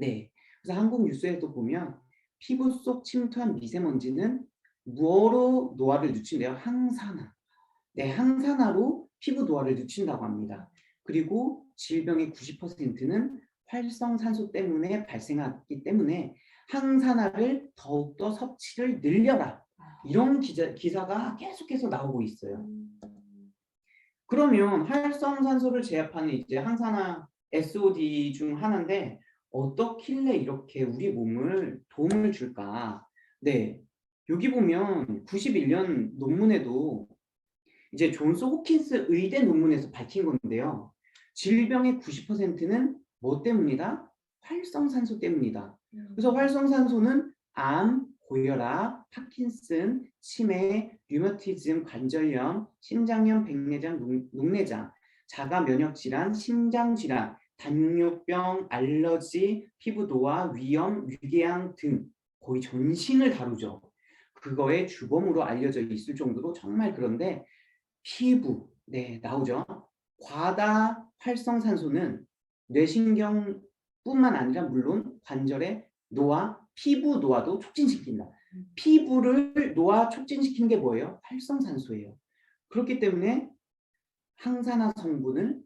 네. 그래서 한국 뉴스에도 보면 피부 속 침투한 미세먼지는 무어로 노화를 늦춘대요. 항산화. 네, 항산화로 피부 노화를 늦춘다고 합니다. 그리고 질병의 90%는 활성산소 때문에 발생하기 때문에 항산화를 더욱더 섭취를 늘려라. 이런 기자, 기사가 계속해서 나오고 있어요. 그러면 활성산소를 제압하는 이제 항산화 SOD 중 하나인데 어떻길래 이렇게 우리 몸을 도움을 줄까? 네. 여기 보면 91년 논문에도 이제 존스 호킨스 의대 논문에서 밝힌 건데요. 질병의 90%는 뭐 때문이다? 활성산소 때문이다. 그래서 활성산소는 암, 고혈압, 파킨슨, 치매, 류머티즘, 관절염, 신장염, 백내장, 녹- 녹내장, 자가 면역 질환, 심장 질환, 당뇨병, 알러지, 피부 노화, 위염, 위궤양 등 거의 전신을 다루죠. 그거의 주범으로 알려져 있을 정도로 정말 그런데 피부, 네, 나오죠. 과다 활성산소는 뇌신경뿐만 아니라 물론 관절의 노화, 피부 노화도 촉진시킨다. 피부를 노화 촉진시키는 게 뭐예요? 활성산소예요. 그렇기 때문에 항산화 성분을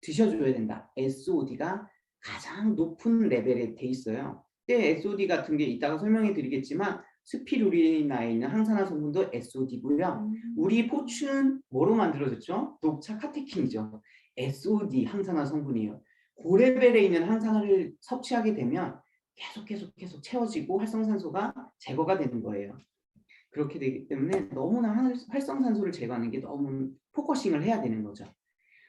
드셔줘야 된다. SOD가 가장 높은 레벨에 돼 있어요. 때 SOD 같은 게 이따가 설명해 드리겠지만 스피루리나에 있는 항산화 성분도 SOD고요. 우리 포춘 뭐로 만들어졌죠? 녹차 카테킨이죠. SOD 항산화 성분이에요. 고레벨에 있는 항산화를 섭취하게 되면 계속 계속 계속 채워지고 활성산소가 제거가 되는 거예요. 그렇게 되기 때문에 너무나 활- 활성산소를 제거하는 게 너무 포커싱을 해야 되는 거죠.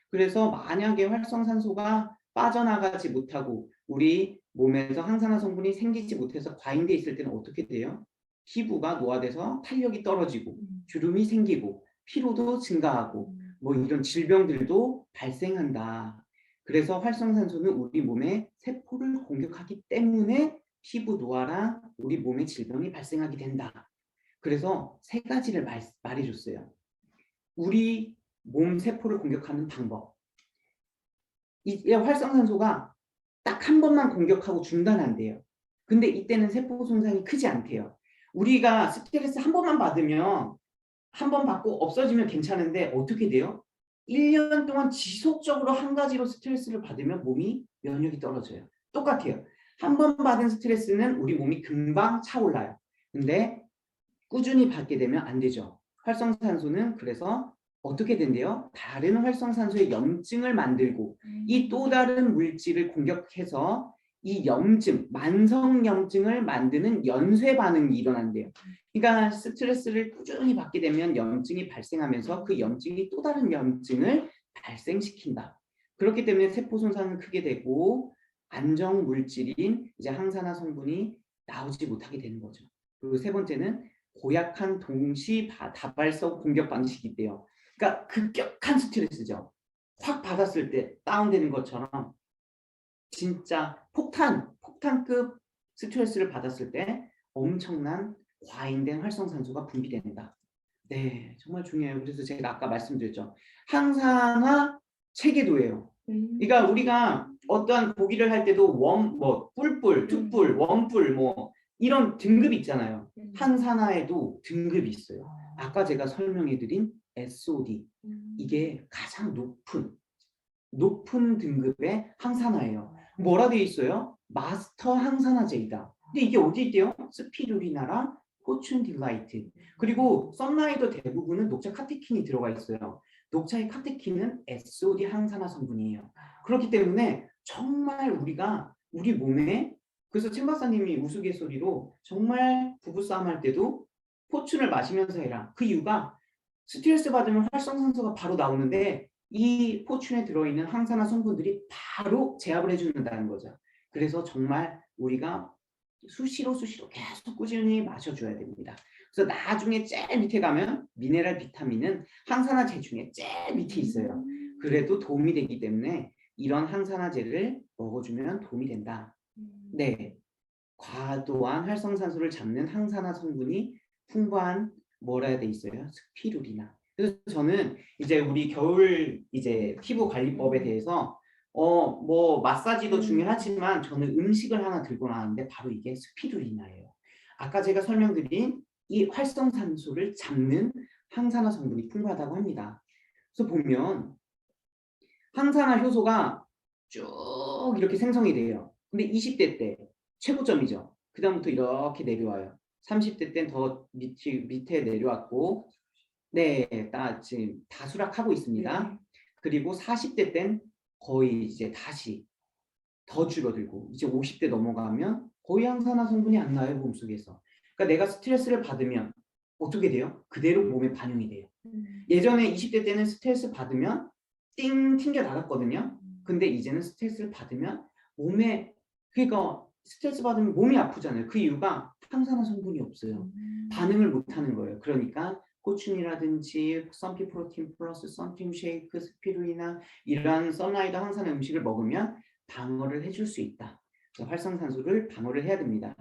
그래서 만약에 활성산소가 빠져나가지 못하고 우리 몸에서 항산화 성분이 생기지 못해서 과잉돼 있을 때는 어떻게 돼요? 피부가 노화돼서 탄력이 떨어지고 주름이 생기고 피로도 증가하고 뭐 이런 질병들도 발생한다. 그래서 활성산소는 우리 몸의 세포를 공격하기 때문에 피부 노화랑 우리 몸의 질병이 발생하게 된다. 그래서 세 가지를 말, 말해줬어요. 우리 몸 세포를 공격하는 방법. 이 활성산소가 딱 한 번만 공격하고 중단한대요. 근데 이때는 세포 손상이 크지 않대요. 우리가 스트레스 한 번만 받으면 한 번 받고 없어지면 괜찮은데 어떻게 돼요? 1년 동안 지속적으로 한 가지로 스트레스를 받으면 몸이 면역이 떨어져요. 똑같아요. 한 번 받은 스트레스는 우리 몸이 금방 차올라요. 근데 꾸준히 받게 되면 안 되죠. 활성산소는 그래서 어떻게 된대요? 다른 활성산소의 염증을 만들고 이또 다른 물질을 공격해서 이 염증, 만성 염증을 만드는 연쇄 반응이 일어난대요. 그러니까 스트레스를 꾸준히 받게 되면 염증이 발생하면서 그 염증이 또 다른 염증을 발생시킨다. 그렇기 때문에 세포 손상은 크게 되고 안정 물질인 이제 항산화 성분이 나오지 못하게 되는 거죠. 그리고 세 번째는 고약한 동시 바- 다발성 공격 방식이 있대요. 그러니까 급격한 스트레스죠. 확 받았을 때 다운되는 것처럼 진짜 폭탄, 폭탄급 스트레스를 받았을 때 엄청난 과잉된 활성산소가 분비된다. 네, 정말 중요해요. 그래서 제가 아까 말씀드렸죠. 항산화 체계도예요. 그러니까 우리가 어떠한 고기를 할 때도 원, 뭐 뿔뿔, 투뿔, 원뿔 뭐 이런 등급이 있잖아요. 항산화에도 등급이 있어요. 아까 제가 설명해드린 SOD 이게 가장 높은 높은 등급의 항산화예요. 뭐라 되어 있어요? 마스터 항산화제이다. 근데 이게 어디 있대요? 스피루리나랑 포춘 딜라이트. 그리고 썬라이더 대부분은 녹차 카테킨이 들어가 있어요. 녹차의 카테킨은 SOD 항산화 성분이에요. 그렇기 때문에 정말 우리가 우리 몸에 그래서 chen 박사님이 우스갯소리로 정말 부부싸움 할 때도 포춘을 마시면서 해라. 그 이유가 스트레스 받으면 활성산소가 바로 나오는데 이 포춘에 들어있는 항산화 성분들이 바로 제압을 해주는다는 거죠. 그래서 정말 우리가 수시로 수시로 계속 꾸준히 마셔줘야 됩니다. 그래서 나중에 제일 밑에 가면 미네랄 비타민은 항산화제 중에 제일 밑에 있어요. 그래도 도움이 되기 때문에 이런 항산화제를 먹어주면 도움이 된다. 네. 과도한 활성산소를 잡는 항산화 성분이 풍부한 뭐라 해야 돼 있어요? 스피루리나. 그래서 저는 이제 우리 겨울 이제 피부 관리법에 대해서 어, 뭐 마사지도 음. 중요하지만 저는 음식을 하나 들고 나왔는데 바로 이게 스피루리나예요. 아까 제가 설명드린 이 활성산소를 잡는 항산화 성분이 풍부하다고 합니다. 그래서 보면 항산화 효소가 쭉 이렇게 생성이 돼요. 근데 20대 때 최고점이죠. 그 다음부터 이렇게 내려와요. 30대 땐 더 밑에, 내려왔고 네, 다 지금 다 수락하고 있습니다. 네. 그리고 40대 땐 거의 이제 다시 더 줄어들고 이제 50대 넘어가면 거의 항산화 성분이 안 나요 몸속에서. 그러니까 내가 스트레스를 받으면 어떻게 돼요? 그대로 몸에 반영이 돼요. 음. 예전에 20대 때는 스트레스 받으면 띵 튕겨 나갔거든요. 근데 이제는 스트레스를 받으면 몸에 그러니까 스트레스 받으면 몸이 아프잖아요. 그 이유가 항산화 성분이 없어요. 음. 반응을 못 하는 거예요. 그러니까 고충이라든지 썬피 프로틴 플러스 썬팀 쉐이크, 스피루리나 이러한 썬라이드 항산화 음식을 먹으면 방어를 해줄 수 있다. 그래서 활성산소를 방어를 해야 됩니다.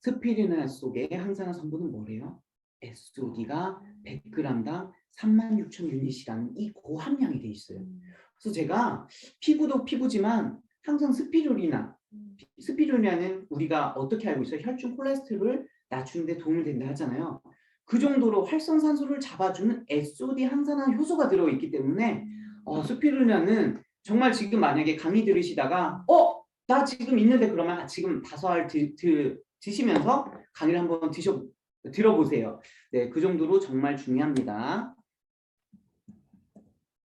스피루리나 속에 항산화 성분은 뭐래요? SOD가 100g당 36,000 유닛이라는 이 고함량이 돼 있어요. 음. 그래서 제가 피부도 피부지만 항상 스피루리나 음. 스피루리나는 우리가 어떻게 알고 있어요? 혈중 콜레스테롤을 낮추는 데 도움을 된다 하잖아요. 그 정도로 활성산소를 잡아주는 SOD 항산화 효소가 들어있기 때문에 어, 스피루리나는 정말 지금 만약에 강의 들으시다가 어? 나 지금 있는데 그러면 지금 다섯 알 드, 드, 드시면서 강의를 한번 드셔, 들어보세요. 네, 그 정도로 정말 중요합니다.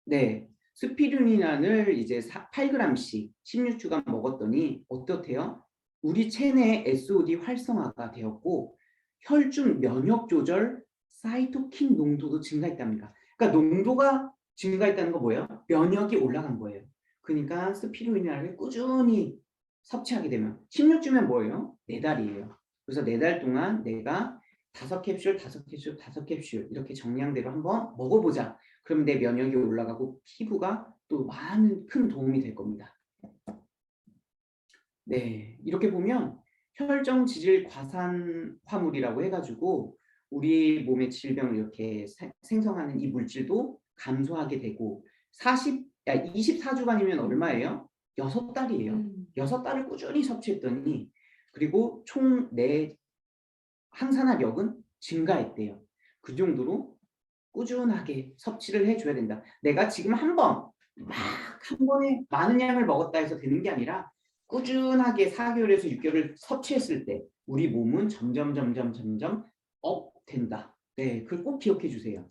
네, 스피루리나를 이제 8g씩 16주간 먹었더니 어떻대요? 우리 체내에 SOD 활성화가 되었고 혈중 면역 조절 사이토킨 농도도 증가했답니다. 그러니까 농도가 증가했다는 거 뭐예요? 면역이 올라간 거예요. 그러니까 스피루리나를 꾸준히 섭취하게 되면 16주면 뭐예요? 네 달이에요. 그래서 네달 동안 내가 다섯 캡슐, 다섯 캡슐, 다섯 캡슐 이렇게 정량대로 한번 먹어보자. 그럼 내 면역이 올라가고 피부가 또 많은 큰 도움이 될 겁니다. 네, 이렇게 보면 혈정 지질 과산 화물이라고 해가지고 우리 몸의 질병을 이렇게 세- 생성하는 이 물질도 감소하게 되고 40, 야, 24주간이면 얼마예요? 여섯 달이에요. 음. 여섯 달을 꾸준히 섭취했더니 그리고 총 내 항산화력은 증가했대요. 그 정도로 꾸준하게 섭취를 해줘야 된다. 내가 지금 한 번 막 한 번에 많은 양을 먹었다 해서 되는 게 아니라 꾸준하게 4개월에서 6개월을 섭취했을 때 우리 몸은 점점 점점 점점 업 된다. 네, 그걸 꼭 기억해 주세요.